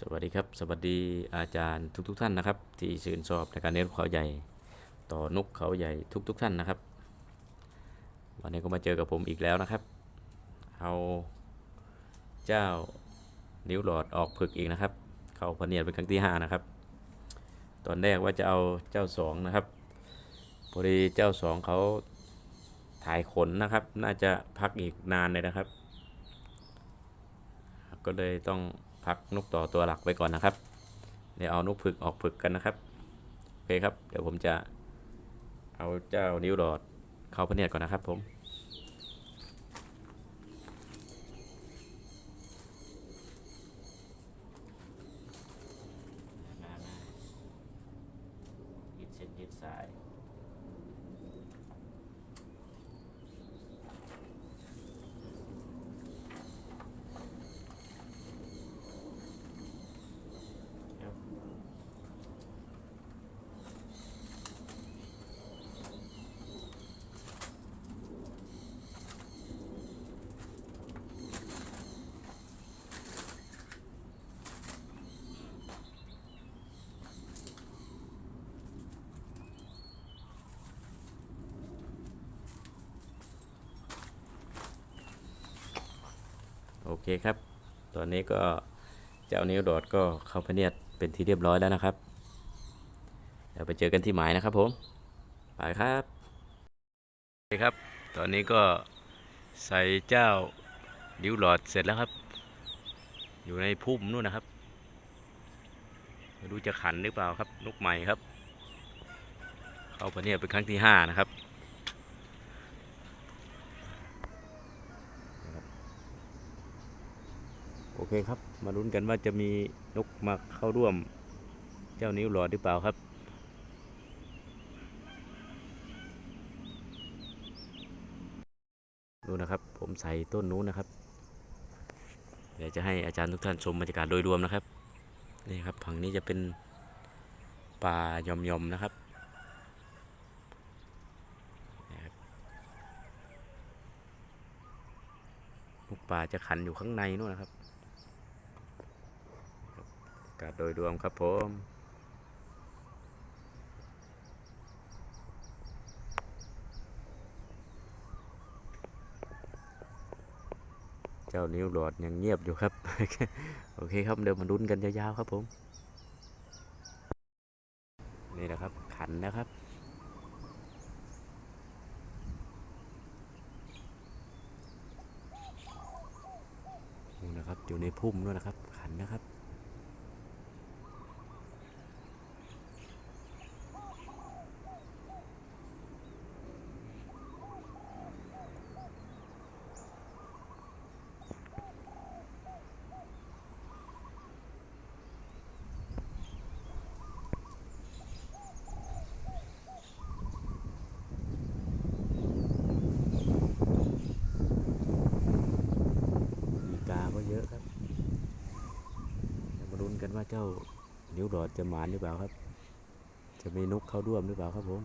สวัสดีครับ สวัสดีอาจารย์ทุกๆทท่านนะครับ ที่ชื่นชอบในการเลี้ยงนเขาใหญ่ ต่อนกเขาใหญ่ทุกๆทท่านนะครับ วันนี้ก็มาเจอกับผมอีกแล้วนะครับ เอาเจ้านิ้วหลอดออกผึกอีกนะครับ เข้าพเนียดเป็นครั้งที่ห้านะครับ ตอนแรกว่าจะเอาเจ้าสองนะครับพอดีเจ้าสองเขาถ่ายขนนะครับ น่าจะพักอีกนานเลยนะครับ ก็เลยต้อง พักนกต่อตัวหลักไปก่อนนะครับ เดี๋ยวเอานกผึกออกผึกกันนะครับ โอเคครับ เดี๋ยวผมจะเอาเจ้านิ้วดอดเข้าพเนียดก่อนนะครับผม มามายืดเส้นยืดสาย ครับโอ เคครับ ตอนนี้ก็เจ้านิ้วดอดก็เข้าพเนียดเป็นที่เรียบร้อยแล้วนะครับ เดี๋ยวไปเจอกันที่หมายนะครับผม ไปครับโอเคครับ ตอนนี้ก็ใส่เจ้านิ้วหลอดเสร็จแล้วครับ อยู่ในพุ่มนู่นนะครับ ไม่รู้จะขันหรือเปล่าครับนกใหม่ครับ เข้าพเนียดเป็นครั้งที่ห้านะครับ โอ เคครับ มาลุ้นกันว่าจะมีนกมาเข้าร่วม เจ้านิ้วหลอดหรือเปล่าครับ ดูนะครับ ผมใส่ต้นนู้นนะครับเดี๋ยวจะให้อาจารย์ทุกท่านชมบรรยากาศโดยรวมนะครับนี่ครับฝั่งนี้จะเป็นป่าย่อมๆนะครับนี่ครับนกป่าจะขันอยู่ข้างในนู่นนะครับาศโดยรวมครับผมเจ้านิ้วหลอดยังเงียบอยู่ครับ โอเคครับเดี๋ยวมาลุ้นกันยาวๆครับผม นี่นะครับขันนะครับนู่นะครับอยู่ในพุ่มนู่นนะครับ ขันนะครับ อีกาก็เยอะครับเดี๋ย ว่าเจ้านิ้วดอดจะหมานหรือเปล่าครับ จะมีนกเข้าร่วมหรือเปล่าครับผม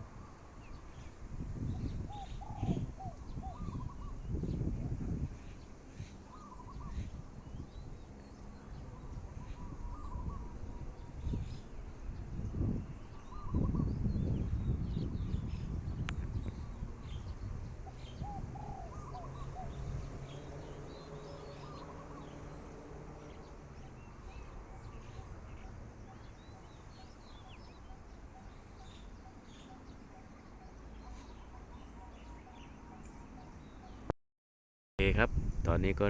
เคครับ ตอนนี้ก็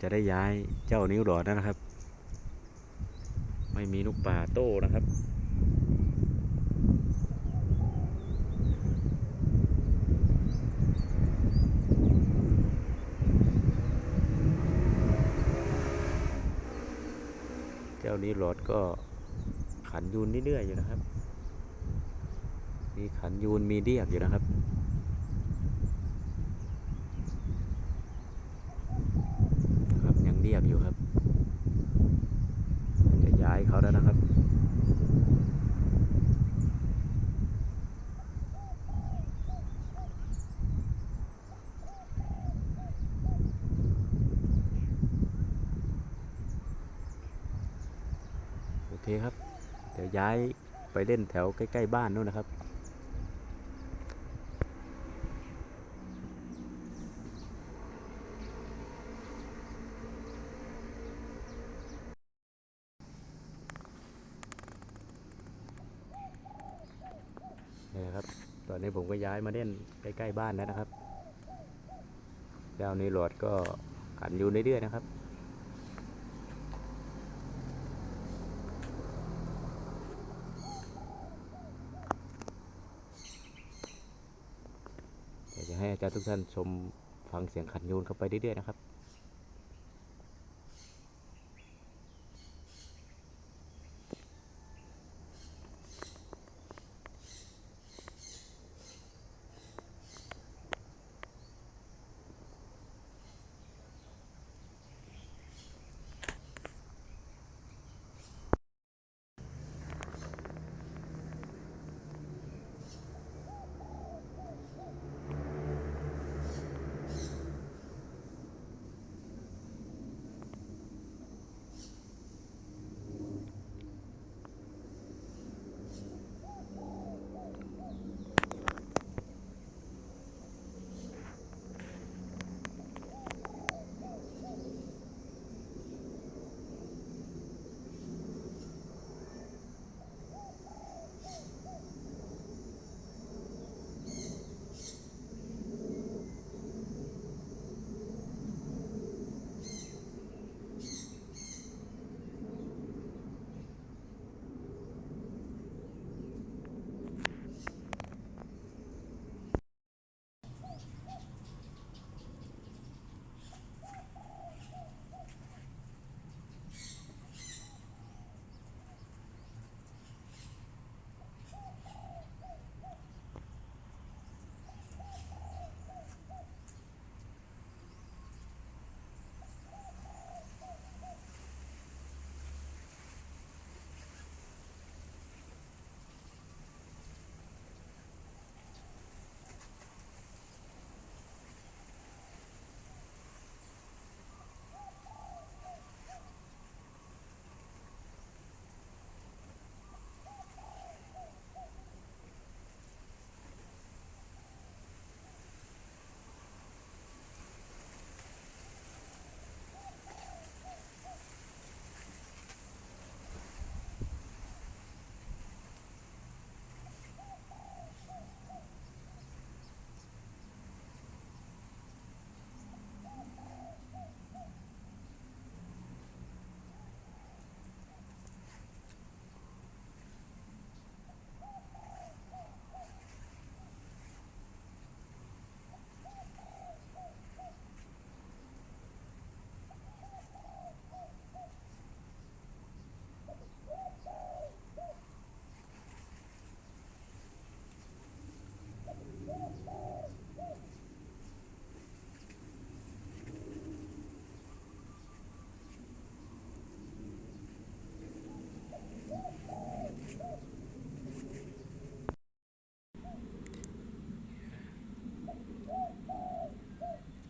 จะได้ย้ายเจ้านิ้วหลอดนะครับ ไม่มีนกป่าโต้นะครับเจ้านิ้วหลอดก็ขันยูนเรื่อยๆอยู่นะครับ มีขันยูนมีเดียกอยู่นะครับยังเรียบอยู่ครับ จะย้ายเขาแล้วนะครับ โเคครับ เดี๋ยวย้ายไปเล่นแถวใกล้ ๆ บ้านนู่นนะครับนี่นะครับ ตอนนี้ผมก็ย้ายมาเล่นใกล้ ๆ บ้านแล้วนะครับเจ้านี้โหลดก็ขันอยู่เรื่อยๆนะครับ เดี๋ยวจะ ให้อาจารย์ทุกท่านชมฟังเสียงขันโยนเข้าไปเรื่อยๆนะครับ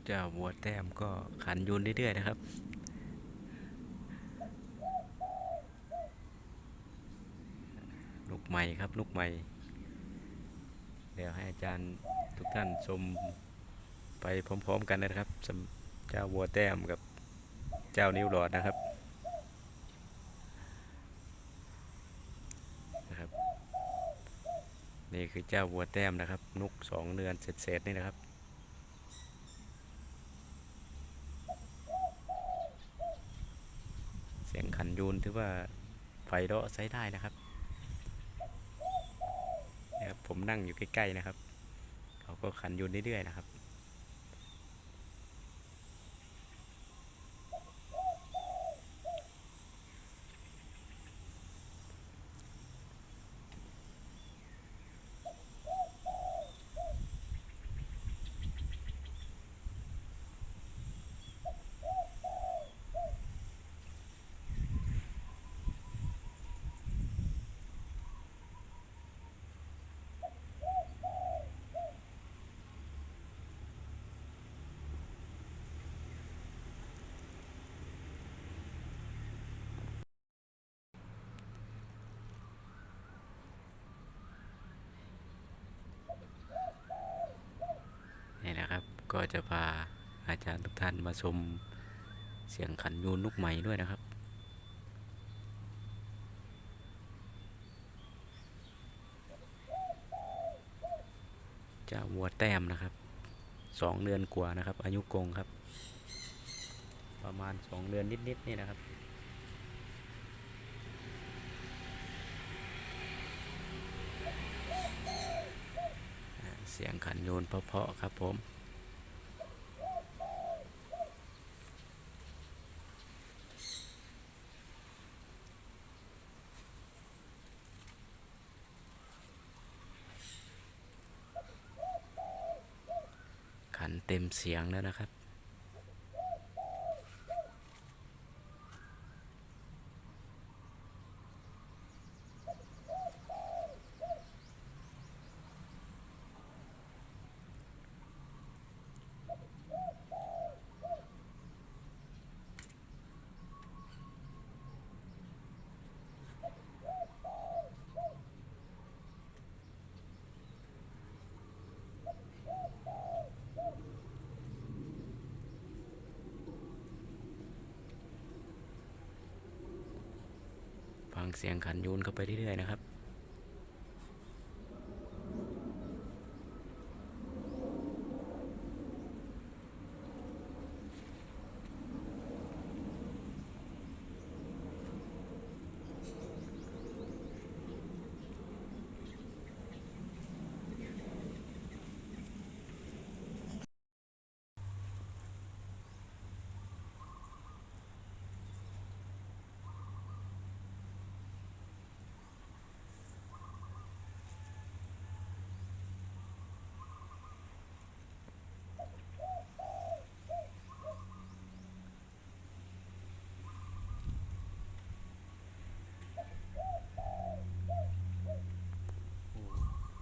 เจ้าวัวแต้มก็ขันโยนเรื่อยๆนะครับลูกใหม่ครับลูกใหม่ เดี๋ยวให้อาจารย์ทุกท่านชมไปพร้อม ๆ กันนะครับเจ้าวัวแต้มกับเจ้านิ้วหลอดนะครับนะครับนี่คือเจ้าวัวแต้มนะครับ นุกสองเดือนเสร็จๆนี่นะครับ เสียงขันยูนถือว่าไฟเลาะใช้ได้นะครับนะครับ ผมนั่งอยู่ใกล้ๆนะครับ เขาก็ขันยูนเรื่อยๆนะครับ ก็จะพาอาจารย์ทุกท่านมาชมเสียงขันยูนลูกใหม่ด้วยนะครับ เจ้าวัวแต้มนะครับสองเดือนกว่านะครับ อายุกงครับ ประมาณสองเดือนนิดๆนี่นะครับเสียงขันโยนเพาะๆครับผม ขัน เสียงแล้วนะครับ เสียงขันยูนเข้าไปเรื่อยๆนะครับ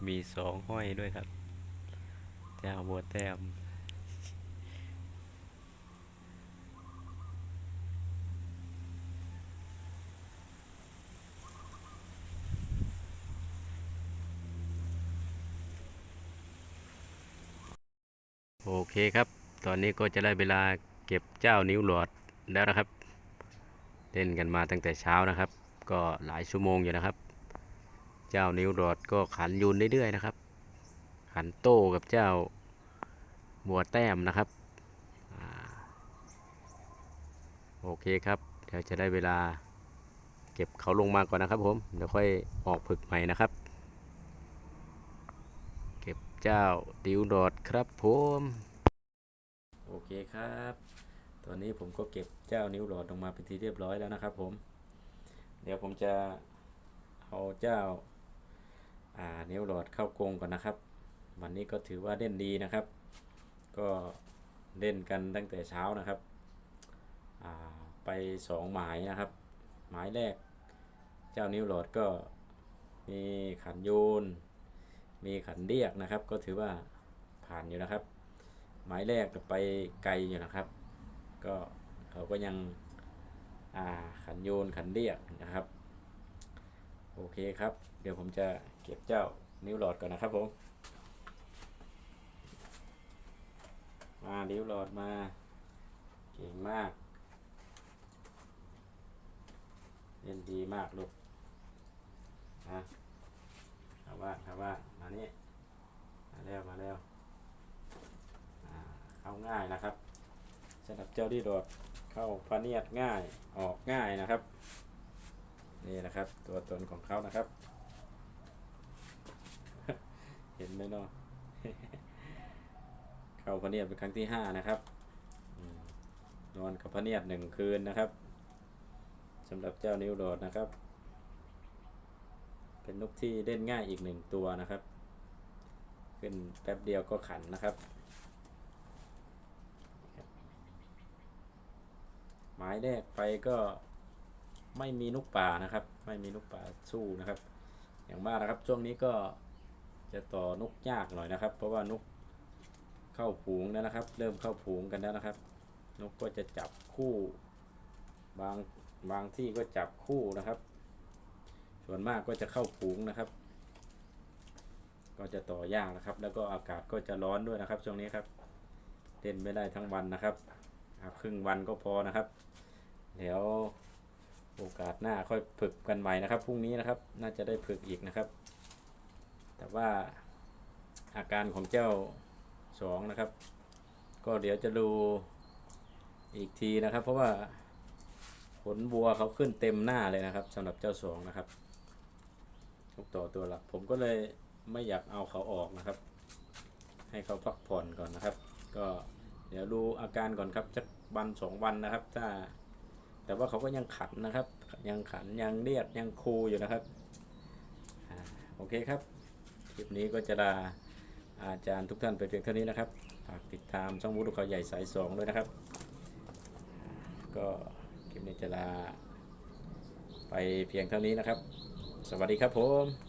มีสองห้อยด้วยครับ เจ้าบัวแต้มโอเคครับ ตอนนี้ก็จะได้เวลาเก็บเจ้านิ้วหลอดแล้วนะครับ เล่นกันมาตั้งแต่เช้านะครับ ก็หลายชั่วโมงอยู่นะครับ เจ้านิ้วหลอดก็ขันยูนเรื่อยๆนะครับ ขันโต้กับเจ้าบัวแต้มนะครับอโอเคครับเดี๋ยวจะได้เวลาเก็บเขาลงมาก่อนนะครับผมเดี๋ยวค่อยออกผึกใหม่นะครับ เก็บเจ้าดิวดอดครับผมโอเคครับ ตอนนี้ผมก็เก็บเจ้านิ้วหลอดออกมาเป็นที่เรียบร้อยแล้วนะครับผม เดี๋ยวผมจะเอาเจ้า อ่านิ้วหลอดเข้ากรงก่อนนะครับ วันนี้ก็ถือว่าเล่นดีนะครับ ก็เล่นกันตั้งแต่เช้านะครับอ่าไปสองหมายนะครับ หมายแรก เจ้านิ้วหลอดก็มีขันโยน มีขันเรียกนะครับ ก็ถือว่าผ่านอยู่นะครับ หมายแรกไปไกลอยู่นะครับ ก็เขาก็ยังขันโยนขันเรียกนะครับ โอเคครับ เดี๋ยวผมจะ เก็บเจ้านิ้วหลอดก่อนนะครับผมมานิ้วหลอดมาเก่งมากเล่นดีมากลูกนะครับว่าครับว่ามานี่มาแล้วมาแล้วเข้าง่ายนะครับสำหรับเจ้าที่โดดเข้าพะเนียดง่ายออกง่ายนะครับ นี่นะครับ ตัวตนของเขานะครับ เห็นไหมเนาะเข้าพะเนียดเป็นครั้งที่ห้านะครับนอนกับพะเนียดหนึ่งคืนนะครับสำหรับเจ้านิ้วโดดนะครับ เป็นนกที่เล่นง่ายอีกหนึ่งตัวนะครับ ขึ้นแป๊บเดียวก็ขันนะครับหมายแรกไปก็ไม่มีนกป่านะครับ ไม่มีนกป่าสู้นะครับ อย่างมากนะครับ ช่วงนี้ก็ จะต่อนกยากหน่อยนะครับ เพราะว่านกเข้าผูงแล้วนะครับ เริ่มเข้าผูงกันแล้วนะครับ นกก็จะจับคู่ บางบางที่ก็จับคู่นะครับ ส่วนมากก็จะเข้าผูงนะครับ ก็จะต่อยากนะครับ แล้วก็อากาศก็จะร้อนด้วยนะครับช่วงนี้ครับเล่นไม่ได้ทั้งวันนะครับครึ่งวันก็พอนะครับ เดี๋ยวโอกาสหน้าค่อยฝึกกันใหม่นะครับพรุ่งนี้นะครับ น่าจะได้ฝึกอีกนะครับ แต่ว่าอาการของเจ้าสองนะครับ ก็เดี๋ยวจะดูอีกทีนะครับ เพราะว่าขนบัวเขาขึ้นเต็มหน้าเลยนะครับสำหรับเจ้าสองนะครับทุกต่อตัวหลักผมก็เลยไม่อยากเอาเขาออกนะครับ ให้เขาพักผ่อนก่อนนะครับ ก็เดี๋ยวดูอาการก่อนครับสักวันสองวันนะครับ ถ้า แต่ว่าเขาก็ยังขันนะครับ ยังขันยังเรียกยังคูอยู่นะครับโอเคครับ คลิปนี้ก็จะลาอาจารย์ทุกท่านไปเพียงเท่านี้นะครับ ฝากติดตามช่องวุฒิเขาใหญ่สายสองด้วยนะครับ ก็คลิปนี้จะลาไปเพียงเท่านี้นะครับ สวัสดีครับผม